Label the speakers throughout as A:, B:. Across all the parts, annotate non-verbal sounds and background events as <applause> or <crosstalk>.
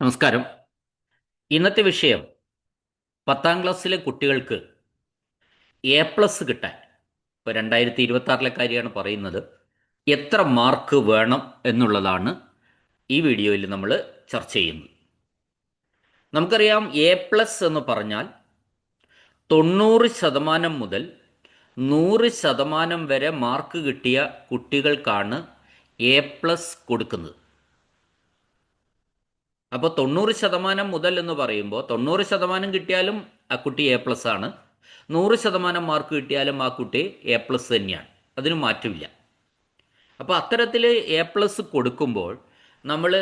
A: നമസ്കാരം. ഇന്നത്തെ വിഷയം പത്താം ക്ലാസ്സിലെ കുട്ടികൾക്ക് എ പ്ലസ് കിട്ടാൻ. ഇപ്പോൾ രണ്ടായിരത്തി ഇരുപത്തി ആറിലെ കാര്യമാണ് പറയുന്നത്. എത്ര മാർക്ക് വേണം എന്നുള്ളതാണ് ഈ വീഡിയോയിൽ നമ്മൾ ചർച്ച ചെയ്യുന്നത്. നമുക്കറിയാം എ പ്ലസ് എന്ന് പറഞ്ഞാൽ തൊണ്ണൂറ് ശതമാനം മുതൽ നൂറ് ശതമാനം വരെ മാർക്ക് കിട്ടിയ കുട്ടികൾക്കാണ് എ പ്ലസ് കൊടുക്കുന്നത്. അപ്പോൾ തൊണ്ണൂറ് ശതമാനം മുതൽ എന്ന് പറയുമ്പോൾ തൊണ്ണൂറ് ശതമാനം കിട്ടിയാലും ആ കുട്ടി എ പ്ലസ് ആണ്. നൂറ് ശതമാനം മാർക്ക് കിട്ടിയാലും ആ കുട്ടി എ പ്ലസ് തന്നെയാണ്. അതിന് മാറ്റമില്ല. അപ്പോൾ അത്തരത്തിൽ എ പ്ലസ് കൊടുക്കുമ്പോൾ നമ്മൾ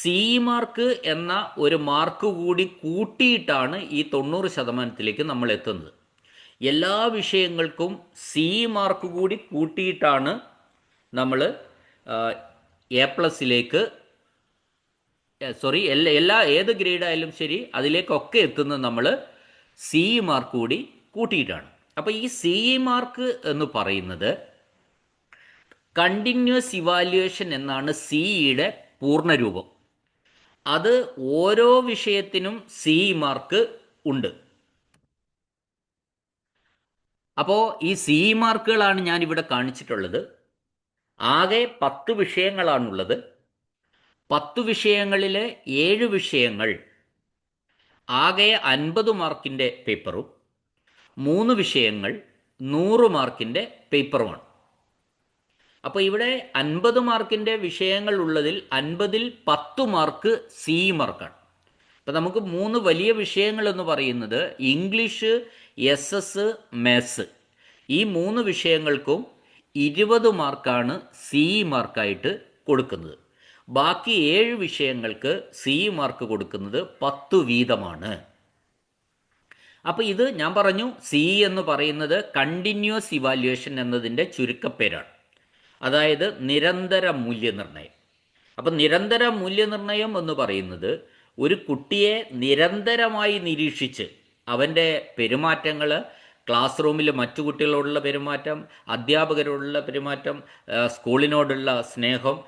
A: സി മാർക്ക് എന്ന ഒരു മാർക്ക് കൂടി കൂട്ടിയിട്ടാണ് ഈ തൊണ്ണൂറ് ശതമാനത്തിലേക്ക് നമ്മൾ എത്തുന്നത്. എല്ലാ വിഷയങ്ങൾക്കും സി മാർക്ക് കൂടി കൂട്ടിയിട്ടാണ് നമ്മൾ എ പ്ലസിലേക്ക് സോറി എല്ലാ എല്ലാ ഏത് ഗ്രേഡ് ആയാലും ശരി അതിലേക്കൊക്കെ എത്തുന്നത് നമ്മൾ സി ഇ മാർക്ക് കൂടി കൂട്ടിയിട്ടാണ്. അപ്പോൾ ഈ സി ഇ മാർക്ക് എന്ന് പറയുന്നത് കണ്ടിന്യൂസ് ഇവാലുവേഷൻ എന്നാണ് സി സിഇയുടെ പൂർണരൂപം. അത് ഓരോ വിഷയത്തിനും സി മാർക്ക് ഉണ്ട്. അപ്പോൾ ഈ സി മാർക്കുകളാണ് ഞാൻ ഇവിടെ കാണിച്ചിട്ടുള്ളത്. ആകെ പത്ത് വിഷയങ്ങളാണുള്ളത്. പത്ത് വിഷയങ്ങളിലെ ഏഴ് വിഷയങ്ങൾ ആകെ അൻപത് മാർക്കിന്റെ പേപ്പറും മൂന്ന് വിഷയങ്ങൾ നൂറ് മാർക്കിന്റെ പേപ്പറുമാണ്. അപ്പോൾ ഇവിടെ അൻപത് മാർക്കിന്റെ വിഷയങ്ങൾ ഉള്ളതിൽ അൻപതിൽ പത്ത് മാർക്ക് സി മാർക്കാണ്. അപ്പോൾ നമുക്ക് മൂന്ന് വലിയ വിഷയങ്ങൾ എന്ന് പറയുന്നത് ഇംഗ്ലീഷ് എസ് എസ് മാത്സ്. ഈ മൂന്ന് വിഷയങ്ങൾക്കും ഇരുപത് മാർക്കാണ് സി മാർക്കായിട്ട് കൊടുക്കുന്നത്. ബാക്കി ഏഴ് വിഷയങ്ങൾക്ക് സി മാർക്ക് കൊടുക്കുന്നത് പത്തു വീതമാണ്. അപ്പോൾ ഇത് ഞാൻ പറഞ്ഞു സി എന്ന് പറയുന്നത് കണ്ടിന്യൂസ് ഇവാലുവേഷൻ എന്നതിന്റെ ചുരുക്കപ്പേരാണ്. അതായത് നിരന്തര മൂല്യനിർണയം. അപ്പം നിരന്തര മൂല്യനിർണയം എന്ന് പറയുന്നത് ഒരു കുട്ടിയെ നിരന്തരമായി നിരീക്ഷിച്ച് അവന്റെ പെരുമാറ്റങ്ങൾ ക്ലാസ് റൂമിൽ മറ്റു കുട്ടികളോടുള്ള പെരുമാറ്റം അധ്യാപകരോടുള്ള പെരുമാറ്റം സ്കൂളിനോടുള്ള സ്നേഹം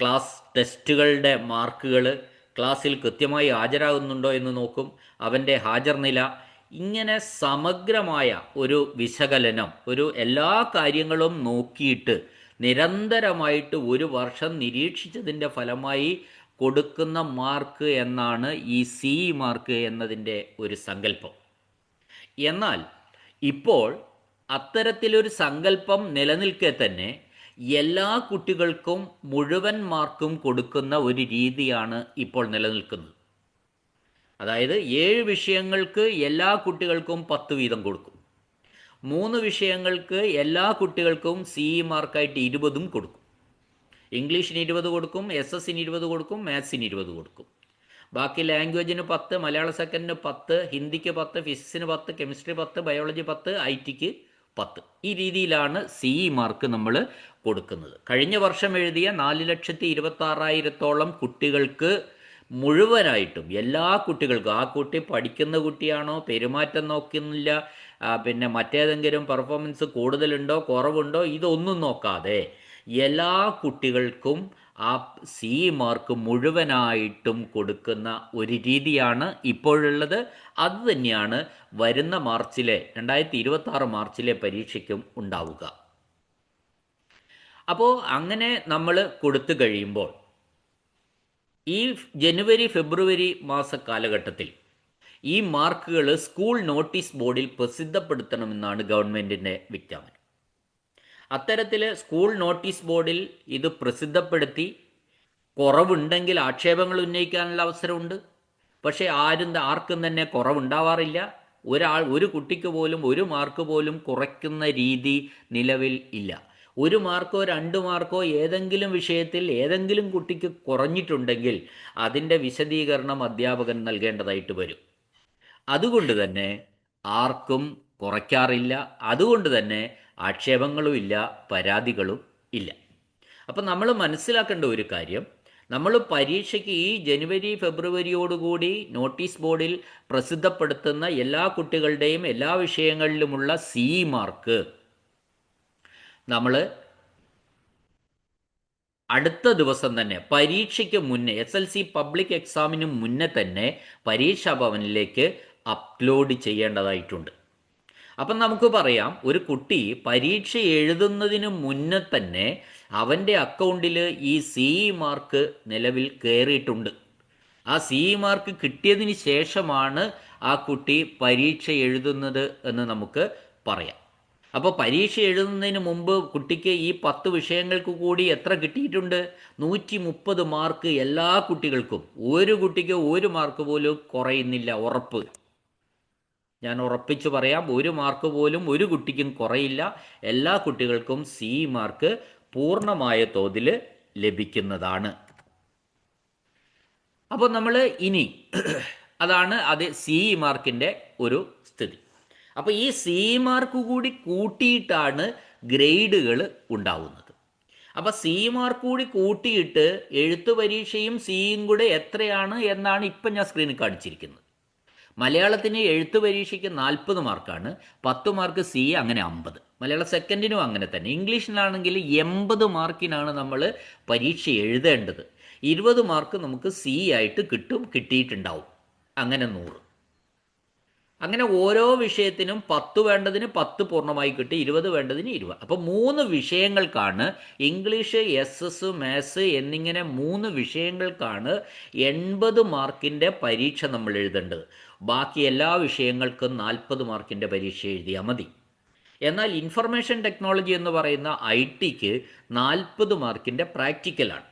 A: ക്ലാസ് ടെസ്റ്റുകളുടെ മാർക്കുകൾ ക്ലാസ്സിൽ കൃത്യമായി ഹാജരാകുന്നുണ്ടോ എന്ന് നോക്കും. അവന്റെ ഹാജർ നില ഇങ്ങനെ സമഗ്രമായ ഒരു വിശകലനം ഒരു എല്ലാ കാര്യങ്ങളും നോക്കിയിട്ട് നിരന്തരമായിട്ട് ഒരു വർഷം നിരീക്ഷിച്ചതിന്റെ ഫലമായി കൊടുക്കുന്ന മാർക്ക് എന്നാണ് ഈ സി മാർക്ക് എന്നതിന്റെ ഒരു സങ്കല്പം. എന്നാൽ ഇപ്പോൾ അത്തരത്തിലൊരു സങ്കല്പം നിലനിൽക്കെ തന്നെ എല്ലാ കുട്ടികൾക്കും മുഴുവൻ മാർക്കും കൊടുക്കുന്ന ഒരു രീതിയാണ് ഇപ്പോൾ നിലനിൽക്കുന്നത്. അതായത് ഏഴ് വിഷയങ്ങൾക്ക് എല്ലാ കുട്ടികൾക്കും പത്ത് വീതം കൊടുക്കും. മൂന്ന് വിഷയങ്ങൾക്ക് എല്ലാ കുട്ടികൾക്കും സി ഇ മാർക്കായിട്ട് ഇരുപതും കൊടുക്കും. ഇംഗ്ലീഷിന് ഇരുപത് കൊടുക്കും എസ് എസിന് ഇരുപത് കൊടുക്കും മാത്സിന് ഇരുപത് കൊടുക്കും. ബാക്കി ലാംഗ്വേജിന് പത്ത് മലയാള സെക്കൻഡിന് പത്ത് ഹിന്ദിക്ക് പത്ത് ഫിസിക്സിന് പത്ത് കെമിസ്ട്രി പത്ത് ബയോളജി പത്ത് ഐ ടിക്ക് പത്ത്. ഈ രീതിയിലാണ് സി മാർക്ക് നമ്മൾ കൊടുക്കുന്നത്. കഴിഞ്ഞ വർഷം എഴുതിയ നാല് ലക്ഷത്തി ഇരുപത്തി ആറായിരത്തോളം കുട്ടികൾക്ക് മുഴുവനായിട്ടും എല്ലാ കുട്ടികൾക്കും ആ കുട്ടി പഠിക്കുന്ന കുട്ടിയാണോ പെരുമാറ്റം നോക്കുന്നില്ല പിന്നെ മറ്റേതെങ്കിലും പെർഫോമൻസ് കൂടുതലുണ്ടോ കുറവുണ്ടോ ഇതൊന്നും നോക്കാതെ എല്ലാ കുട്ടികൾക്കും ആ സി മാർക്ക് മുഴുവനായിട്ടും കൊടുക്കുന്ന ഒരു രീതിയാണ് ഇപ്പോഴുള്ളത്. അത് തന്നെയാണ് വരുന്ന മാർച്ചിലെ രണ്ടായിരത്തി ഇരുപത്തി മാർച്ചിലെ പരീക്ഷയ്ക്കും ഉണ്ടാവുക. അപ്പോൾ അങ്ങനെ നമ്മൾ കൊടുത്തു കഴിയുമ്പോൾ ഈ ജനുവരി ഫെബ്രുവരി മാസ കാലഘട്ടത്തിൽ ഈ മാർക്കുകൾ സ്കൂൾ നോട്ടീസ് ബോർഡിൽ പ്രസിദ്ധപ്പെടുത്തണമെന്നാണ് ഗവൺമെന്റിന്റെ വിജ്ഞാപനം അത്തരത്തിൽ സ്കൂൾ നോട്ടീസ് ബോർഡിൽ ഇത് പ്രസിദ്ധപ്പെടുത്തി കുറവുണ്ടെങ്കിൽ ആക്ഷേപങ്ങൾ ഉന്നയിക്കാനുള്ള അവസരമുണ്ട്. പക്ഷേ ആരും ആർക്കും തന്നെ കുറവുണ്ടാവാറില്ല. ഒരാൾ ഒരു കുട്ടിക്ക് പോലും ഒരു മാർക്ക് പോലും കുറയ്ക്കുന്ന രീതി നിലവിൽ ഇല്ല. ഒരു മാർക്കോ രണ്ട് മാർക്കോ ഏതെങ്കിലും വിഷയത്തിൽ ഏതെങ്കിലും കുട്ടിക്ക് കുറഞ്ഞിട്ടുണ്ടെങ്കിൽ അതിന്റെ വിശദീകരണം അധ്യാപകൻ നൽകേണ്ടതായിട്ട് വരും. അതുകൊണ്ട് തന്നെ ആർക്കും കുറയ്ക്കാറില്ല. അതുകൊണ്ട് തന്നെ ആക്ഷേപങ്ങളും ഇല്ല പരാതികളും ഇല്ല. അപ്പം നമ്മൾ മനസ്സിലാക്കേണ്ട ഒരു കാര്യം നമ്മൾ പരീക്ഷയ്ക്ക് ഈ ജനുവരി ഫെബ്രുവരിയോടുകൂടി നോട്ടീസ് ബോർഡിൽ പ്രസിദ്ധപ്പെടുത്തുന്ന എല്ലാ കുട്ടികളുടെയും എല്ലാ വിഷയങ്ങളിലുമുള്ള സി മാർക്ക് നമ്മൾ അടുത്ത ദിവസം തന്നെ പരീക്ഷയ്ക്ക് മുന്നേ എസ് എൽ സി പബ്ലിക് എക്സാമിന് മുന്നേ തന്നെ പരീക്ഷാ ഭവനിലേക്ക് അപ്ലോഡ് ചെയ്യേണ്ടതായിട്ടുണ്ട്. അപ്പം നമുക്ക് പറയാം ഒരു കുട്ടി പരീക്ഷ എഴുതുന്നതിന് മുന്നേ തന്നെ അവന്റെ അക്കൗണ്ടിൽ ഈ സി മാർക്ക് നിലവിൽ കയറിയിട്ടുണ്ട് ആ സി മാർക്ക് കിട്ടിയതിന് ശേഷമാണ് ആ കുട്ടി പരീക്ഷ എഴുതുന്നത് എന്ന് നമുക്ക് പറയാം. അപ്പോൾ പരീക്ഷ എഴുതുന്നതിന് മുമ്പ് കുട്ടിക്ക് ഈ പത്ത് വിഷയങ്ങൾക്ക് കൂടി എത്ര കിട്ടിയിട്ടുണ്ട്? നൂറ്റി മുപ്പത് മാർക്ക് എല്ലാ കുട്ടികൾക്കും. ഒരു കുട്ടിക്ക് ഒരു മാർക്ക് പോലും കുറയുന്നില്ല ഉറപ്പ്. ഞാൻ ഉറപ്പിച്ചു പറയാം ഒരു മാർക്ക് പോലും ഒരു കുട്ടിക്കും കുറയില്ല. എല്ലാ കുട്ടികൾക്കും സി മാർക്ക് പൂർണമായ തോതിൽ ലഭിക്കുന്നതാണ്. അപ്പോൾ നമ്മൾ ഇനി <clears throat> അതാണ് അത് സി മാർക്കിന്റെ ഒരു സ്ഥിതി. അപ്പോൾ ഈ സി മാർക്ക് കൂടി കൂട്ടിയിട്ടാണ് ഗ്രേഡുകൾ ഉണ്ടാവുന്നത്. അപ്പോൾ സി മാർക്ക് കൂടി കൂട്ടിയിട്ട് എഴുത്തു പരീക്ഷയും സിയും കൂടെ എത്രയാണ് എന്നാണ് ഇപ്പം ഞാൻ സ്ക്രീനിൽ കാണിച്ചിരിക്കുന്നത്. മലയാളത്തിന് എഴുത്ത് പരീക്ഷയ്ക്ക് നാൽപ്പത് മാർക്കാണ് പത്ത് മാർക്ക് സി അങ്ങനെ അമ്പത്. മലയാള സെക്കൻഡിനും അങ്ങനെ തന്നെ. ഇംഗ്ലീഷിലാണെങ്കിൽ എൺപത് മാർക്കിനാണ് നമ്മൾ പരീക്ഷ എഴുതേണ്ടത്. ഇരുപത് മാർക്ക് നമുക്ക് സി ആയിട്ട് കിട്ടും കിട്ടിയിട്ടുണ്ടാവും. അങ്ങനെ നൂറ്. അങ്ങനെ ഓരോ വിഷയത്തിനും പത്ത് വേണ്ടതിന് പത്ത് പൂർണമായി കിട്ടി ഇരുപത് വേണ്ടതിന് ഇരുപത്. അപ്പോൾ മൂന്ന് വിഷയങ്ങൾക്കാണ് ഇംഗ്ലീഷ് എസ് എസ് മാത്സ് എന്നിങ്ങനെ മൂന്ന് വിഷയങ്ങൾക്കാണ് എൺപത് മാർക്കിന്റെ പരീക്ഷ നമ്മൾ എഴുതേണ്ടത്. ബാക്കി എല്ലാ വിഷയങ്ങൾക്കും നാൽപ്പത് മാർക്കിന്റെ പരീക്ഷ എഴുതിയാൽ മതി. എന്നാൽ ഇൻഫർമേഷൻ ടെക്നോളജി എന്ന് പറയുന്ന ഐ ടിക്ക് നാൽപ്പത് മാർക്കിന്റെ പ്രാക്ടിക്കലാണ്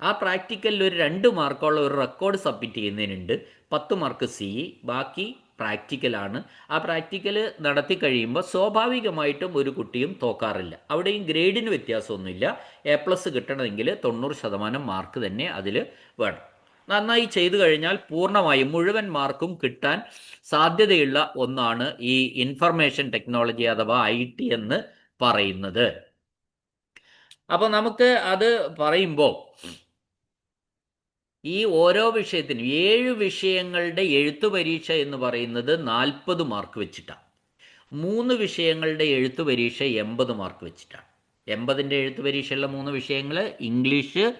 A: ആ പ്രാക്ടിക്കലിൽ ഒരു രണ്ട് മാർക്കുള്ള ഒരു റെക്കോർഡ് സബ്മിറ്റ് ചെയ്യുന്നതിനുണ്ട്. പത്ത് മാർക്ക് സി ബാക്കി പ്രാക്ടിക്കലാണ് ആ പ്രാക്ടിക്കൽ നടത്തി കഴിയുമ്പോൾ സ്വാഭാവികമായിട്ടും ഒരു കുട്ടിയും തോക്കാറില്ല. അവിടെയും ഗ്രേഡിന് വ്യത്യാസമൊന്നുമില്ല. എ പ്ലസ് കിട്ടണമെങ്കിൽ തൊണ്ണൂറ് ശതമാനം മാർക്ക് തന്നെ അതിൽ വേണം. നന്നായി ചെയ്തു കഴിഞ്ഞാൽ പൂർണമായും മുഴുവൻ മാർക്കും കിട്ടാൻ സാധ്യതയുള്ള ഒന്നാണ് ഈ ഇൻഫർമേഷൻ ടെക്നോളജി അഥവാ ഐ ടി എന്ന് പറയുന്നത്. അപ്പോൾ നമുക്ക് അത് പറയുമ്പോൾ ഈ ഓരോ വിഷയത്തിനും ഏഴ് വിഷയങ്ങളുടെ എഴുത്തു പരീക്ഷ എന്ന് പറയുന്നത് നാൽപ്പത് മാർക്ക് വെച്ചിട്ടാണ്. മൂന്ന് വിഷയങ്ങളുടെ എഴുത്തു പരീക്ഷ എൺപത് മാർക്ക് വെച്ചിട്ടാണ്. എൺപതിന്റെ എഴുത്തു പരീക്ഷയുള്ള മൂന്ന് വിഷയങ്ങൾ ഇംഗ്ലീഷ്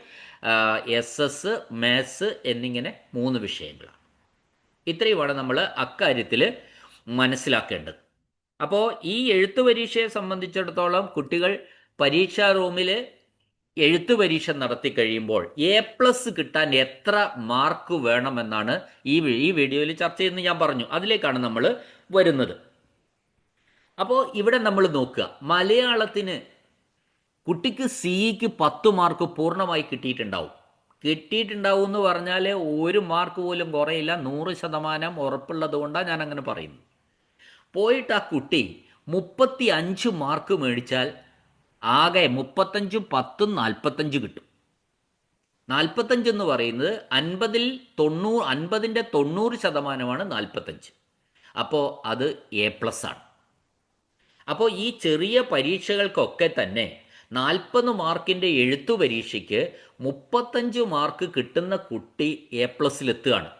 A: എസ് എസ് മാത്സ് എന്നിങ്ങനെ മൂന്ന് വിഷയങ്ങളാണ്. ഇത്രയുമാണ് നമ്മൾ അക്കാര്യത്തിൽ മനസ്സിലാക്കേണ്ടത്. അപ്പോൾ ഈ എഴുത്ത് പരീക്ഷയെ സംബന്ധിച്ചിടത്തോളം കുട്ടികൾ പരീക്ഷാ റൂമിൽ എഴുത്ത് പരീക്ഷ നടത്തി കഴിയുമ്പോൾ എ പ്ലസ് കിട്ടാൻ എത്ര മാർക്ക് വേണമെന്നാണ് ഈ ഈ വീഡിയോയിൽ ചർച്ച ചെയ്യുന്നത് ഞാൻ പറഞ്ഞു. അതിലേക്കാണ് നമ്മൾ വരുന്നത്. അപ്പോൾ ഇവിടെ നമ്മൾ നോക്കുക. മലയാളത്തിന് കുട്ടിക്ക് സിഇക്ക് പത്ത് മാർക്ക് പൂർണമായി കിട്ടിയിട്ടുണ്ടാവും. കിട്ടിയിട്ടുണ്ടാവും എന്ന് പറഞ്ഞാൽ ഒരു മാർക്ക് പോലും കുറയില്ല. നൂറ് ശതമാനം ഉറപ്പുള്ളത് കൊണ്ടാണ് ഞാൻ അങ്ങനെ പറയുന്നത്. പോയിട്ട് ആ കുട്ടി മുപ്പത്തി അഞ്ച് മാർക്ക് മേടിച്ചാൽ ആകെ മുപ്പത്തഞ്ചും പത്തും നാൽപ്പത്തഞ്ച് കിട്ടും. നാൽപ്പത്തഞ്ച് എന്ന് പറയുന്നത് അൻപതിൽ തൊണ്ണൂറ് അൻപതിന്റെ തൊണ്ണൂറ് ശതമാനമാണ് നാൽപ്പത്തഞ്ച് അപ്പോൾ അത് എ പ്ലസ് ആണ്. അപ്പോൾ ഈ ചെറിയ പരീക്ഷകൾക്കൊക്കെ തന്നെ നാൽപ്പത് മാർക്കിന്റെ എഴുത്തു പരീക്ഷയ്ക്ക് മുപ്പത്തഞ്ച് മാർക്ക് കിട്ടുന്ന കുട്ടി എ പ്ലസ്സിലെത്തുകയാണ്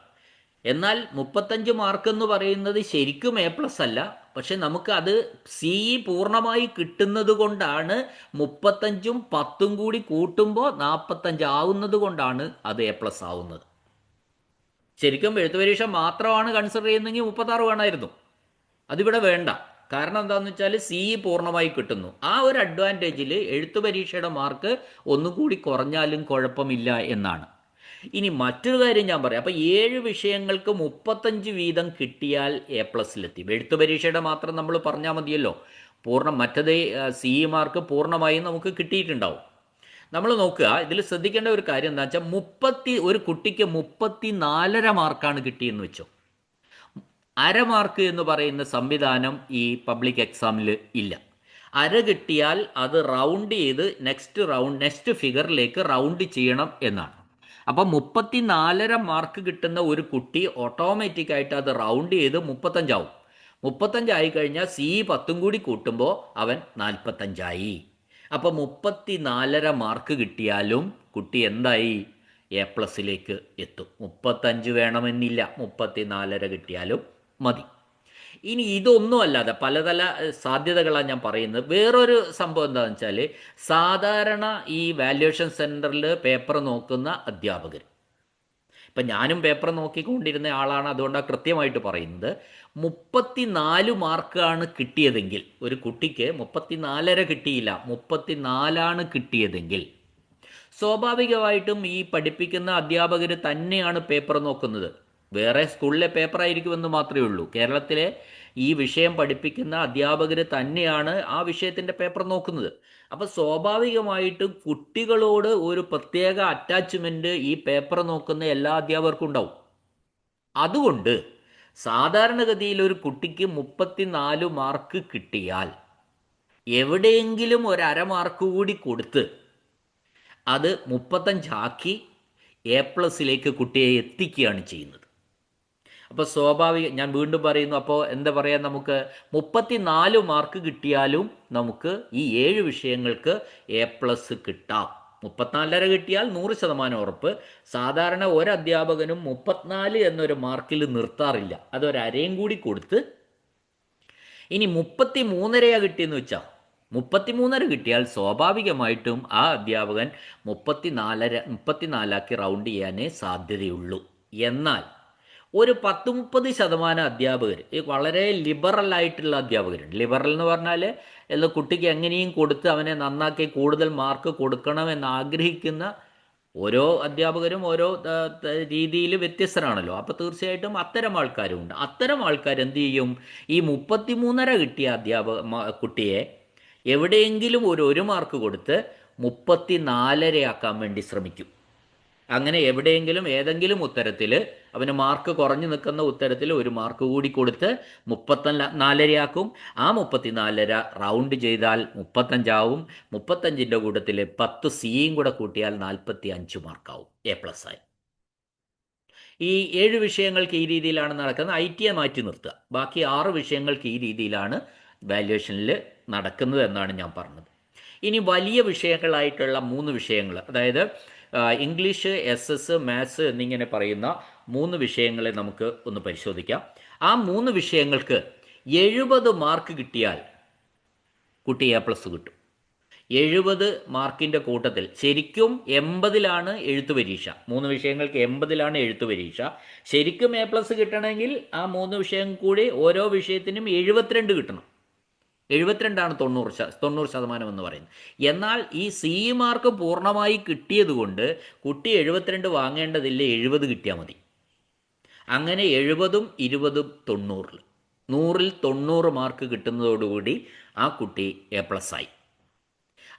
A: എന്നാൽ മുപ്പത്തഞ്ച് മാർക്ക് എന്ന് പറയുന്നത് ശരിക്കും എ പ്ലസ് അല്ല. പക്ഷെ നമുക്ക് അത് സി പൂർണമായി കിട്ടുന്നത് കൊണ്ടാണ് മുപ്പത്തഞ്ചും പത്തും കൂടി കൂട്ടുമ്പോൾ നാൽപ്പത്തഞ്ച് ആവുന്നത് കൊണ്ടാണ് അത് എ പ്ലസ് ആവുന്നത്. ശരിക്കും എഴുത്തു പരീക്ഷ മാത്രമാണ് കൺസിഡർ ചെയ്യുന്നതെങ്കിൽ മുപ്പത്താറ് വേണമായിരുന്നു. അതിവിടെ വേണ്ട. കാരണം എന്താണെന്ന് വെച്ചാൽ സി പൂർണമായി കിട്ടുന്നു. ആ ഒരു അഡ്വാന്റേജിൽ എഴുത്തു പരീക്ഷയുടെ മാർക്ക് ഒന്നുകൂടി കുറഞ്ഞാലും കുഴപ്പമില്ല എന്നാണ്. ഇനി മറ്റൊരു കാര്യം ഞാൻ പറയാം. അപ്പോൾ ഏഴ് വിഷയങ്ങൾക്ക് മുപ്പത്തഞ്ച് വീതം കിട്ടിയാൽ എ പ്ലസിലെത്തി എഴുത്തു പരീക്ഷയുടെ മാത്രം നമ്മൾ പറഞ്ഞാൽ മതിയല്ലോ. പൂർണം മറ്റത് സി മാർക്ക് പൂർണമായും നമുക്ക് കിട്ടിയിട്ടുണ്ടാവും. നമ്മൾ നോക്കുക ഇതിൽ ശ്രദ്ധിക്കേണ്ട ഒരു കാര്യം എന്താ വെച്ചാൽ മുപ്പത്തി ഒരു കുട്ടിക്ക് മുപ്പത്തി നാലര മാർക്കാണ് കിട്ടിയെന്ന് വെച്ചോ. അര മാർക്ക് എന്ന് പറയുന്ന സംവിധാനം ഈ പബ്ലിക് എക്സാമിൽ ഇല്ല. അര കിട്ടിയാൽ അത് റൗണ്ട് ചെയ്ത് നെക്സ്റ്റ് റൗണ്ട് നെക്സ്റ്റ് ഫിഗറിലേക്ക് റൗണ്ട് ചെയ്യണം എന്നാണ്. അപ്പം മുപ്പത്തി നാലര മാർക്ക് കിട്ടുന്ന ഒരു കുട്ടി ഓട്ടോമാറ്റിക്കായിട്ട് അത് റൗണ്ട് ചെയ്ത് മുപ്പത്തഞ്ചാവും. മുപ്പത്തഞ്ചായി കഴിഞ്ഞാൽ സി പത്തും കൂടി കൂട്ടുമ്പോൾ അവൻ നാൽപ്പത്തഞ്ചായി അപ്പം മുപ്പത്തി നാലര മാർക്ക് കിട്ടിയാലും കുട്ടി എന്തായി? എ പ്ലസിലേക്ക് എത്തും. മുപ്പത്തഞ്ച് വേണമെന്നില്ല. മുപ്പത്തി നാലര കിട്ടിയാലും മതി. ഇനി ഇതൊന്നും അല്ലാതെ പല പല സാധ്യതകളാണ് ഞാൻ പറയുന്നത്. വേറൊരു സംഭവം എന്താണെന്ന് വെച്ചാൽ സാധാരണ ഈ വാല്യുവേഷൻ സെന്ററിൽ പേപ്പർ നോക്കുന്ന അധ്യാപകർ ഇപ്പം ഞാനും പേപ്പർ നോക്കിക്കൊണ്ടിരുന്ന ആളാണ് അതുകൊണ്ടാണ് കൃത്യമായിട്ട് പറയുന്നത്. മുപ്പത്തിനാല് മാർക്കാണ് കിട്ടിയതെങ്കിൽ ഒരു കുട്ടിക്ക് മുപ്പത്തിനാലര കിട്ടിയില്ല മുപ്പത്തിനാലാണ് കിട്ടിയതെങ്കിൽ സ്വാഭാവികമായിട്ടും ഈ പഠിപ്പിക്കുന്ന അധ്യാപകർ തന്നെയാണ് പേപ്പർ നോക്കുന്നത്. വേറെ സ്കൂളിലെ പേപ്പർ ആയിരിക്കുമെന്ന് മാത്രമേ ഉള്ളൂ. കേരളത്തിലെ ഈ വിഷയം പഠിപ്പിക്കുന്ന അധ്യാപകർ തന്നെയാണ് ആ വിഷയത്തിന്റെ പേപ്പർ നോക്കുന്നത്. അപ്പോൾ സ്വാഭാവികമായിട്ടും കുട്ടികളോട് ഒരു പ്രത്യേക അറ്റാച്ച്മെന്റ് ഈ പേപ്പർ നോക്കുന്ന എല്ലാ അധ്യാപകർക്കും ഉണ്ടാവും. അതുകൊണ്ട് സാധാരണഗതിയിൽ ഒരു കുട്ടിക്ക് മുപ്പത്തിനാല് മാർക്ക് കിട്ടിയാൽ എവിടെയെങ്കിലും ഒരു അരമാർക്ക് കൂടി കൊടുത്ത് അത് മുപ്പത്തഞ്ചാക്കി എ പ്ലസിലേക്ക് കുട്ടിയെ എത്തിക്കുകയാണ് ചെയ്യുന്നത്. അപ്പോൾ സ്വാഭാവിക ഞാൻ വീണ്ടും പറയുന്നു അപ്പോൾ എന്താ പറയുക നമുക്ക് മുപ്പത്തിനാല് മാർക്ക് കിട്ടിയാലും നമുക്ക് ഈ ഏഴ് വിഷയങ്ങൾക്ക് എ പ്ലസ് കിട്ടാം. മുപ്പത്തിനാലര കിട്ടിയാൽ നൂറ് ശതമാനം ഉറപ്പ്. സാധാരണ ഒരു അധ്യാപകനും മുപ്പത്തിനാല് എന്നൊരു മാർക്കിൽ നിർത്താറില്ല. അതൊരരയും കൂടി കൊടുത്ത് ഇനി മുപ്പത്തി മൂന്നരയാ കിട്ടിയെന്ന് വെച്ചാൽ മുപ്പത്തിമൂന്നര കിട്ടിയാൽ സ്വാഭാവികമായിട്ടും ആ അധ്യാപകൻ മുപ്പത്തിനാലര മുപ്പത്തിനാലാക്കി റൗണ്ട് ചെയ്യാനേ സാധ്യതയുള്ളൂ. എന്നാൽ ഒരു പത്ത് മുപ്പത് ശതമാനം അധ്യാപകർ ഈ വളരെ ലിബറൽ ആയിട്ടുള്ള അധ്യാപകരുണ്ട്. ലിബറൽ എന്ന് പറഞ്ഞാൽ എന്ന കുട്ടിക്ക് എങ്ങനെയും കൊടുത്ത് അവനെ നന്നാക്കി കൂടുതൽ മാർക്ക് കൊടുക്കണമെന്ന് ആഗ്രഹിക്കുന്ന ഓരോ അധ്യാപകരും ഓരോ രീതിയിൽ വ്യത്യസ്തരാണല്ലോ. അപ്പോൾ തീർച്ചയായിട്ടും അത്തരം ആൾക്കാരും ഉണ്ട് അത്തരം ആൾക്കാർ എന്ത് ചെയ്യും? ഈ മുപ്പത്തിമൂന്നര കിട്ടിയ അധ്യാപക കുട്ടിയെ എവിടെയെങ്കിലും ഒരു ഒരു മാർക്ക് കൊടുത്ത് മുപ്പത്തി നാലരയാക്കാൻ വേണ്ടി ശ്രമിക്കും. അങ്ങനെ എവിടെയെങ്കിലും ഏതെങ്കിലും ഉത്തരത്തിൽ അവന് മാർക്ക് കുറഞ്ഞു നിൽക്കുന്ന ഉത്തരത്തിൽ ഒരു മാർക്ക് കൂടി കൊടുത്ത് മുപ്പത്തി നാലരയാക്കും. ആ മുപ്പത്തിനാലര റൗണ്ട് ചെയ്താൽ മുപ്പത്തഞ്ചാവും. മുപ്പത്തഞ്ചിന്റെ കൂട്ടത്തിൽ പത്ത് സിയും കൂടെ കൂട്ടിയാൽ നാൽപ്പത്തി അഞ്ച് മാർക്കാവും. എ പ്ലസ് ആയി. ഈ ഏഴ് വിഷയങ്ങൾക്ക് ഈ രീതിയിലാണ് നടക്കുന്നത്. ഐ ടി മാറ്റി നിർത്തുക. ബാക്കി ആറ് വിഷയങ്ങൾക്ക് ഈ രീതിയിലാണ് വാല്യുവേഷനിൽ നടക്കുന്നത് എന്നാണ് ഞാൻ പറഞ്ഞത്. ഇനി വലിയ വിഷയങ്ങളായിട്ടുള്ള മൂന്ന് വിഷയങ്ങൾ അതായത് ഇംഗ്ലീഷ് എസ് എസ് മാത്സ് എന്നിങ്ങനെ പറയുന്ന മൂന്ന് വിഷയങ്ങളെ നമുക്ക് ഒന്ന് പരിശോധിക്കാം. ആ മൂന്ന് വിഷയങ്ങൾക്ക് എഴുപത് മാർക്ക് കിട്ടിയാൽ കുട്ടി എ പ്ലസ് കിട്ടും. എഴുപത് മാർക്കിന്റെ കൂട്ടത്തിൽ ശരിക്കും എൺപതിലാണ് എഴുത്തു പരീക്ഷ. മൂന്ന് വിഷയങ്ങൾക്ക് എൺപതിലാണ് എഴുത്തു പരീക്ഷ. ശരിക്കും എ പ്ലസ് കിട്ടണമെങ്കിൽ ആ മൂന്ന് വിഷയം കൂടി ഓരോ വിഷയത്തിനും എഴുപത്തിരണ്ട് കിട്ടണം. എഴുപത്തിരണ്ടാണ് തൊണ്ണൂറ് തൊണ്ണൂറ് ശതമാനം എന്ന് പറയുന്നത്. എന്നാൽ ഈ സി മാർക്ക് പൂർണമായി കിട്ടിയത് കൊണ്ട് കുട്ടി എഴുപത്തിരണ്ട് വാങ്ങേണ്ടതില്ല എഴുപത് കിട്ടിയാൽ മതി. അങ്ങനെ എഴുപതും ഇരുപതും തൊണ്ണൂറിൽ നൂറിൽ തൊണ്ണൂറ് മാർക്ക് കിട്ടുന്നതോടുകൂടി ആ കുട്ടി എ പ്ലസ് ആയി.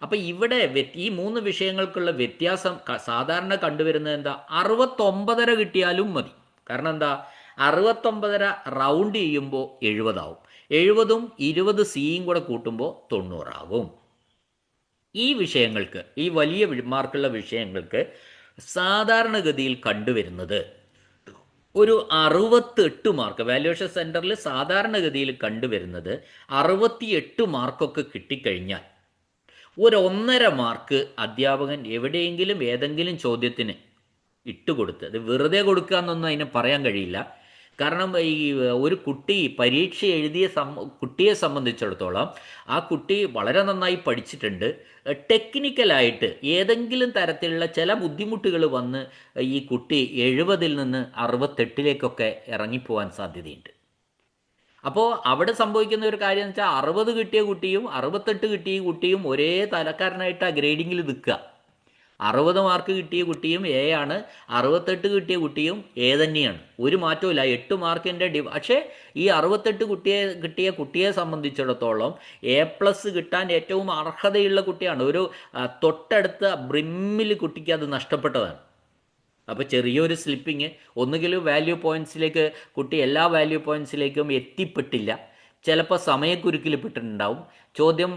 A: അപ്പം ഇവിടെ ഈ മൂന്ന് വിഷയങ്ങൾക്കുള്ള വ്യത്യാസം സാധാരണ കണ്ടുവരുന്നത് എന്താ? അറുപത്തൊമ്പതര കിട്ടിയാലും മതി. കാരണം എന്താ? അറുപത്തൊമ്പതര റൗണ്ട് ചെയ്യുമ്പോൾ എഴുപതാവും. എഴുപതും ഇരുപത് സിയും കൂടെ കൂട്ടുമ്പോൾ തൊണ്ണൂറാകും. ഈ വിഷയങ്ങൾക്ക് ഈ വലിയ മാർക്കുള്ള വിഷയങ്ങൾക്ക് സാധാരണഗതിയിൽ കണ്ടുവരുന്നത് ഒരു അറുപത്തെട്ട് മാർക്ക് വാല്യുവേഷൻ സെന്ററിൽ സാധാരണഗതിയിൽ കണ്ടുവരുന്നത് അറുപത്തിയെട്ട് മാർക്കൊക്കെ കിട്ടിക്കഴിഞ്ഞാൽ ഒരു ഒന്നര മാർക്ക് അധ്യാപകൻ എവിടെയെങ്കിലും ഏതെങ്കിലും ചോദ്യത്തിന് ഇട്ടുകൊടുത്ത് അത് വെറുതെ കൊടുക്കുക എന്നൊന്നും അതിനെ പറയാൻ കഴിയില്ല. കാരണം ഈ ഒരു കുട്ടി പരീക്ഷ എഴുതിയ കുട്ടിയെ സംബന്ധിച്ചിടത്തോളം ആ കുട്ടി വളരെ നന്നായി പഠിച്ചിട്ടുണ്ട്. ടെക്നിക്കലായിട്ട് ഏതെങ്കിലും തരത്തിലുള്ള ചില ബുദ്ധിമുട്ടുകൾ വന്ന് ഈ കുട്ടി എഴുപതിൽ നിന്ന് അറുപത്തെട്ടിലേക്കൊക്കെ ഇറങ്ങിപ്പോവാൻ സാധ്യതയുണ്ട്. അപ്പോൾ അവിടെ സംഭവിക്കുന്ന ഒരു കാര്യം എന്ന് വെച്ചാൽ അറുപത് കിട്ടിയ കുട്ടിയും അറുപത്തെട്ട് കിട്ടിയ കുട്ടിയും ഒരേ തലക്കാരനായിട്ട് ആ ഗ്രേഡിങ്ങിൽ നിൽക്കുക. അറുപത് മാർക്ക് കിട്ടിയ കുട്ടിയും എ ആണ്. അറുപത്തെട്ട് കിട്ടിയ കുട്ടിയും എ തന്നെയാണ്. ഒരു മാറ്റവും എട്ട് മാർക്കിന്റെ ഡി പക്ഷേ ഈ അറുപത്തെട്ട് കുട്ടിയെ കിട്ടിയ കുട്ടിയെ സംബന്ധിച്ചിടത്തോളം എ പ്ലസ് കിട്ടാൻ ഏറ്റവും അർഹതയുള്ള കുട്ടിയാണ്. ഒരു തൊട്ടടുത്ത ബ്രിമ്മിൽ കുട്ടിക്ക് അത് നഷ്ടപ്പെട്ടതാണ്. അപ്പോൾ ചെറിയൊരു സ്ലിപ്പിങ് ഒന്നുകിൽ വാല്യൂ പോയിന്റ്സിലേക്ക് കുട്ടി എല്ലാ വാല്യൂ പോയിന്റ്സിലേക്കും എത്തിപ്പെട്ടില്ല. ചിലപ്പോൾ സമയക്കുരുക്കിൽ പെട്ടിട്ടുണ്ടാവും. ചോദ്യം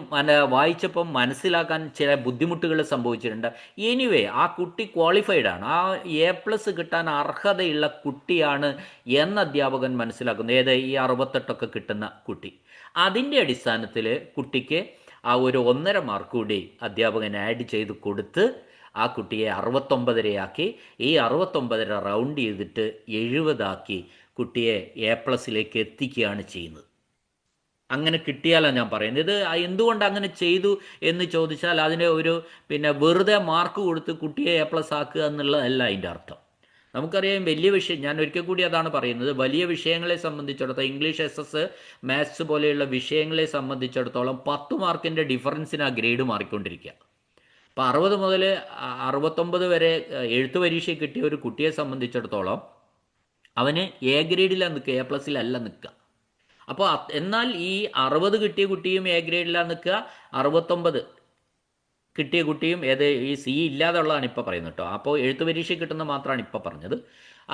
A: വായിച്ചപ്പം മനസ്സിലാക്കാൻ ചില ബുദ്ധിമുട്ടുകൾ സംഭവിച്ചിട്ടുണ്ട്. എനിവേ ആ കുട്ടി ക്വാളിഫൈഡ് ആണ്. ആ എ പ്ലസ് കിട്ടാൻ അർഹതയുള്ള കുട്ടിയാണ് എന്ന അധ്യാപകൻ മനസ്സിലാക്കുന്നത് ഏത്? ഈ അറുപത്തെട്ടൊക്കെ കിട്ടുന്ന കുട്ടി. അതിന്റെ അടിസ്ഥാനത്തിൽ കുട്ടിക്ക് ആ ഒരു ഒന്നര മാർക്ക് കൂടി അധ്യാപകൻ ആഡ് ചെയ്ത് കൊടുത്ത് ആ കുട്ടിയെ അറുപത്തൊമ്പതരയാക്കി. ഈ അറുപത്തൊമ്പതര റൗണ്ട് ചെയ്തിട്ട് എഴുപതാക്കി കുട്ടിയെ എ പ്ലസിലേക്ക് എത്തിക്കുകയാണ് ചെയ്യുന്നത്. അങ്ങനെ കിട്ടിയാലാണ് ഞാൻ പറയുന്നത്. ഇത് എന്തുകൊണ്ട് അങ്ങനെ ചെയ്തു എന്ന് ചോദിച്ചാൽ അതിന് ഒരു പിന്നെ വെറുതെ മാർക്ക് കൊടുത്ത് കുട്ടിയെ എ പ്ലസ് ആക്കുക എന്നുള്ളതല്ല അതിന്റെ അർത്ഥം. നമുക്കറിയാം വലിയ വിഷയം ഞാൻ ഒരിക്കൽ കൂടി അതാണ് പറയുന്നത്. വലിയ വിഷയങ്ങളെ സംബന്ധിച്ചിടത്തോളം ഇംഗ്ലീഷ് എസ് എസ് മാത്സ് പോലെയുള്ള വിഷയങ്ങളെ സംബന്ധിച്ചിടത്തോളം പത്ത് മാർക്കിന്റെ ഡിഫറൻസിന് ആ ഗ്രേഡ് മാറിക്കൊണ്ടിരിക്കുക. അപ്പോൾ അറുപത് മുതൽ അറുപത്തൊമ്പത് വരെ എഴുത്ത് പരീക്ഷ കിട്ടിയ ഒരു കുട്ടിയെ സംബന്ധിച്ചിടത്തോളം അവന് എ ഗ്രേഡിലാണ് നിൽക്കുക എ പ്ലസിലല്ല നിൽക്കുക. അപ്പോൾ എന്നാൽ ഈ അറുപത് കിട്ടിയ കുട്ടിയും എ ഗ്രേഡിലാണ് നിൽക്കുക. അറുപത്തൊമ്പത് കിട്ടിയ കുട്ടിയും ഏത് ഈ സി ഇല്ലാതുള്ളതാണ് ഇപ്പോൾ പറയുന്നത് കേട്ടോ. അപ്പോൾ എഴുത്ത് പരീക്ഷ കിട്ടുന്ന മാത്രമാണ് ഇപ്പോൾ പറഞ്ഞത്.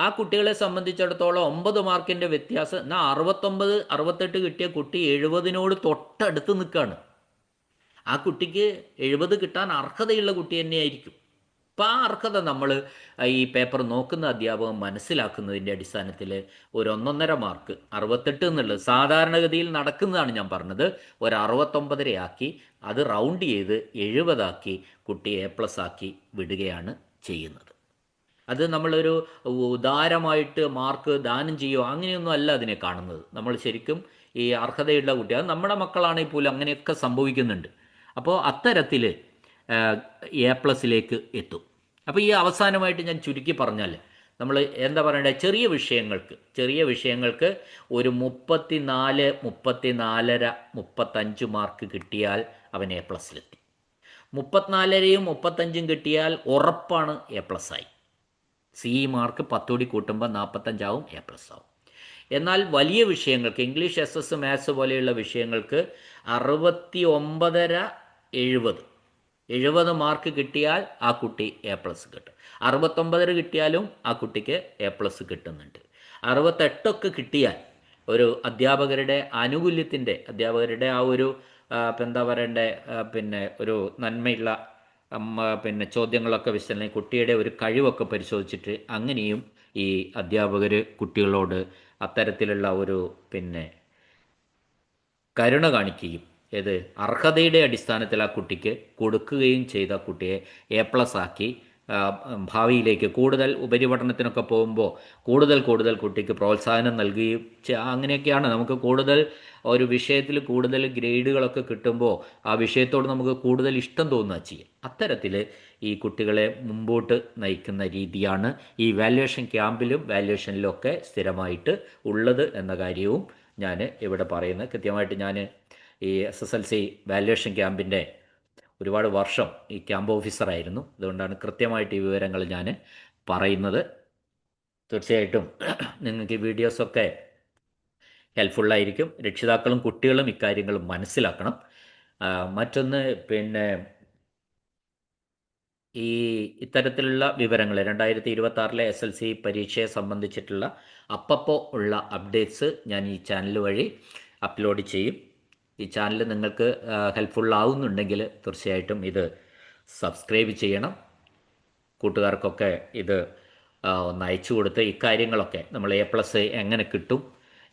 A: ആ കുട്ടികളെ സംബന്ധിച്ചിടത്തോളം ഒമ്പത് മാർക്കിന്റെ വ്യത്യാസം എന്നാൽ അറുപത്തൊമ്പത് അറുപത്തെട്ട് കിട്ടിയ കുട്ടി എഴുപതിനോട് തൊട്ടടുത്ത് നിൽക്കുകയാണ്. ആ കുട്ടിക്ക് എഴുപത് കിട്ടാൻ അർഹതയുള്ള കുട്ടി തന്നെയായിരിക്കും. അപ്പോൾ ആ അർഹത നമ്മൾ ഈ പേപ്പർ നോക്കുന്ന അധ്യാപകൻ മനസ്സിലാക്കുന്നതിന്റെ അടിസ്ഥാനത്തിൽ ഒരു ഒന്നൊന്നര മാർക്ക് അറുപത്തെട്ട് എന്നുള്ളത് സാധാരണഗതിയിൽ നടക്കുന്നതാണ് ഞാൻ പറഞ്ഞത്. ഒരു അറുപത്തൊമ്പതരയാക്കി അത് റൗണ്ട് ചെയ്ത് എഴുപതാക്കി കുട്ടി എ പ്ലസ് ആക്കി വിടുകയാണ് ചെയ്യുന്നത്. അത് നമ്മളൊരു ഉദാരമായിട്ട് മാർക്ക് ദാനം ചെയ്യുമോ അങ്ങനെയൊന്നും അല്ല അതിനെ കാണുന്നത്. നമ്മൾ ശരിക്കും ഈ അർഹതയുള്ള കുട്ടി അത് നമ്മുടെ മക്കളാണെങ്കിൽ പോലും അങ്ങനെയൊക്കെ സംഭവിക്കുന്നുണ്ട്. അപ്പോൾ അത്തരത്തിൽ എ പ്ലസിലേക്ക് എത്തും. അപ്പോൾ ഈ അവസാനമായിട്ട് ഞാൻ ചുരുക്കി പറഞ്ഞാൽ നമ്മൾ എന്താ പറയണ്ടത് ചെറിയ വിഷയങ്ങൾക്ക് ചെറിയ വിഷയങ്ങൾക്ക് ഒരു മുപ്പത്തി നാല് മുപ്പത്തി നാലര മുപ്പത്തഞ്ച് മാർക്ക് കിട്ടിയാൽ അവൻ എ പ്ലസിലെത്തി. മുപ്പത്തിനാലരയും മുപ്പത്തഞ്ചും കിട്ടിയാൽ ഉറപ്പാണ് എ പ്ലസ് ആയി. സി മാർക്ക് പത്തോടി കൂട്ടുമ്പോൾ നാൽപ്പത്തഞ്ചാവും എ പ്ലസ് ആവും. എന്നാൽ വലിയ വിഷയങ്ങൾക്ക് ഇംഗ്ലീഷ് എസ് എസ് മാത്സ് പോലെയുള്ള വിഷയങ്ങൾക്ക് അറുപത്തി ഒമ്പതര എഴുപത് എഴുപത് മാർക്ക് കിട്ടിയാൽ ആ കുട്ടി എ പ്ലസ് കിട്ടും. അറുപത്തൊമ്പതര കിട്ടിയാലും ആ കുട്ടിക്ക് എ പ്ലസ് കിട്ടുന്നുണ്ട്. അറുപത്തെട്ടൊക്കെ കിട്ടിയാൽ ഒരു അധ്യാപകരുടെ ആനുകൂല്യത്തിന്റെ അധ്യാപകരുടെ ആ ഒരു എന്താ പറയണ്ടേ പിന്നെ ഒരു നന്മയുള്ള പിന്നെ ചോദ്യങ്ങളൊക്കെ വിശകലനം കുട്ടിയുടെ ഒരു കഴിവൊക്കെ പരിശോധിച്ചിട്ട് അങ്ങനെയും ഈ അധ്യാപകർ കുട്ടികളോട് അത്തരത്തിലുള്ള ഒരു പിന്നെ കരുണ കാണിക്കുകയും ഏത്? അർഹതയുടെ അടിസ്ഥാനത്തിൽ ആ കുട്ടിക്ക് കൊടുക്കുകയും ചെയ്ത കുട്ടിയെ എ പ്ലസ് ആക്കി. ഭാവിയിലേക്ക് കൂടുതൽ ഉപരിപഠനത്തിനൊക്കെ പോകുമ്പോൾ കൂടുതൽ കൂടുതൽ കുട്ടിക്ക് പ്രോത്സാഹനം നൽകുകയും അങ്ങനെയൊക്കെയാണ്. നമുക്ക് കൂടുതൽ ഒരു വിഷയത്തിൽ കൂടുതൽ ഗ്രേഡുകളൊക്കെ കിട്ടുമ്പോൾ ആ വിഷയത്തോട് നമുക്ക് കൂടുതൽ ഇഷ്ടം തോന്നുക ചെയ്യും. അത്തരത്തിൽ ഈ കുട്ടികളെ മുമ്പോട്ട് നയിക്കുന്ന രീതിയാണ് ഈ വാല്യുവേഷൻ ക്യാമ്പിലും വാല്യുവേഷനിലും ഒക്കെ സ്ഥിരമായിട്ട് ഉള്ളത് എന്ന കാര്യവും ഞാൻ ഇവിടെ പറയുന്നത്. കൃത്യമായിട്ട് ഞാൻ ഈ S S L C valuation ക്യാമ്പിന്റെ ഒരുപാട് വർഷം ഈ ക്യാമ്പ് ഓഫീസറായിരുന്നു അതുകൊണ്ടാണ് കൃത്യമായിട്ട് ഈ വിവരങ്ങൾ ഞാൻ പറയുന്നത്. തീർച്ചയായിട്ടും നിങ്ങൾക്ക് ഈ വീഡിയോസൊക്കെ ഹെൽപ്ഫുള്ളായിരിക്കും രക്ഷിതാക്കളും കുട്ടികളും ഇക്കാര്യങ്ങൾ മനസ്സിലാക്കണം. മറ്റൊന്ന് പിന്നെ ഈ ഇത്തരത്തിലുള്ള വിവരങ്ങൾ രണ്ടായിരത്തി ഇരുപത്തി ആറിലെ എസ് എൽ സി പരീക്ഷയെ സംബന്ധിച്ചിട്ടുള്ള അപ്പപ്പോ ഉള്ള അപ്ഡേറ്റ്സ് ഞാൻ ഈ ചാനൽ വഴി അപ്ലോഡ് ചെയ്യും. ഈ ചാനൽ നിങ്ങൾക്ക് ഹെൽപ്ഫുൾ ആവുന്നുണ്ടെങ്കിൽ തീർച്ചയായിട്ടും ഇത് സബ്സ്ക്രൈബ് ചെയ്യണം. കൂട്ടുകാർക്കൊക്കെ ഇത് ഒന്ന് അയച്ചു കൊടുത്ത് ഇക്കാര്യങ്ങളൊക്കെ നമ്മൾ എ പ്ലസ് എങ്ങനെ കിട്ടും?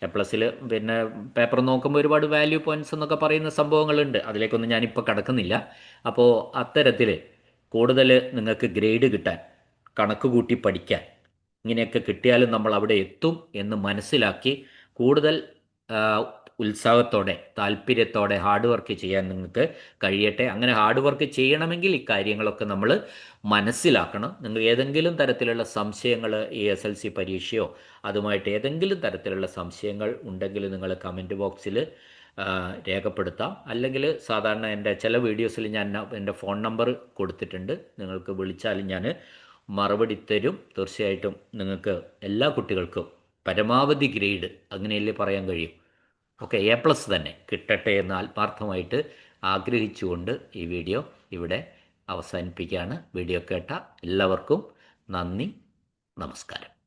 A: എ പ്ലസ്സിൽ പിന്നെ പേപ്പർ നോക്കുമ്പോൾ ഒരുപാട് വാല്യൂ പോയിന്റ്സ് എന്നൊക്കെ പറയുന്ന സംഭവങ്ങളുണ്ട്. അതിലേക്കൊന്നും ഞാനിപ്പോൾ കടക്കുന്നില്ല. അപ്പോൾ അത്തരത്തിൽ കൂടുതൽ നിങ്ങൾക്ക് ഗ്രേഡ് കിട്ടാൻ കണക്ക് കൂട്ടി പഠിക്കാൻ ഇങ്ങനെയൊക്കെ കിട്ടിയാലും നമ്മൾ അവിടെ എത്തും എന്ന് മനസ്സിലാക്കി കൂടുതൽ ഉത്സാഹത്തോടെ താല്പര്യത്തോടെ ഹാർഡ് വർക്ക് ചെയ്യാൻ നിങ്ങൾക്ക് കഴിയട്ടെ. അങ്ങനെ ഹാർഡ് വർക്ക് ചെയ്യണമെങ്കിൽ ഇക്കാര്യങ്ങളൊക്കെ നമ്മൾ മനസ്സിലാക്കണം. നിങ്ങൾ ഏതെങ്കിലും തരത്തിലുള്ള സംശയങ്ങൾ ഈ എസ് എൽ സി പരീക്ഷയോ അതുമായിട്ട് ഏതെങ്കിലും തരത്തിലുള്ള സംശയങ്ങൾ ഉണ്ടെങ്കിൽ നിങ്ങൾ കമന്റ് ബോക്സിൽ രേഖപ്പെടുത്താം. അല്ലെങ്കിൽ സാധാരണ എന്റെ ചില വീഡിയോസിൽ ഞാൻ എന്റെ ഫോൺ നമ്പർ കൊടുത്തിട്ടുണ്ട്. നിങ്ങൾക്ക് വിളിച്ചാലും ഞാൻ മറുപടി തരും. തീർച്ചയായിട്ടും നിങ്ങൾക്ക് എല്ലാ കുട്ടികൾക്കും പരമാവധി ഗ്രേഡ് അങ്ങനെയല്ലേ പറയാൻ കഴിയും. ഓക്കെ എ പ്ലസ് തന്നെ കിട്ടട്ടെ എന്ന് ആത്മാർത്ഥമായിട്ട് ആഗ്രഹിച്ചുകൊണ്ട് ഈ വീഡിയോ ഇവിടെ അവസാനിപ്പിക്കുകയാണ്. വീഡിയോ കേട്ട എല്ലാവർക്കും നന്ദി നമസ്കാരം.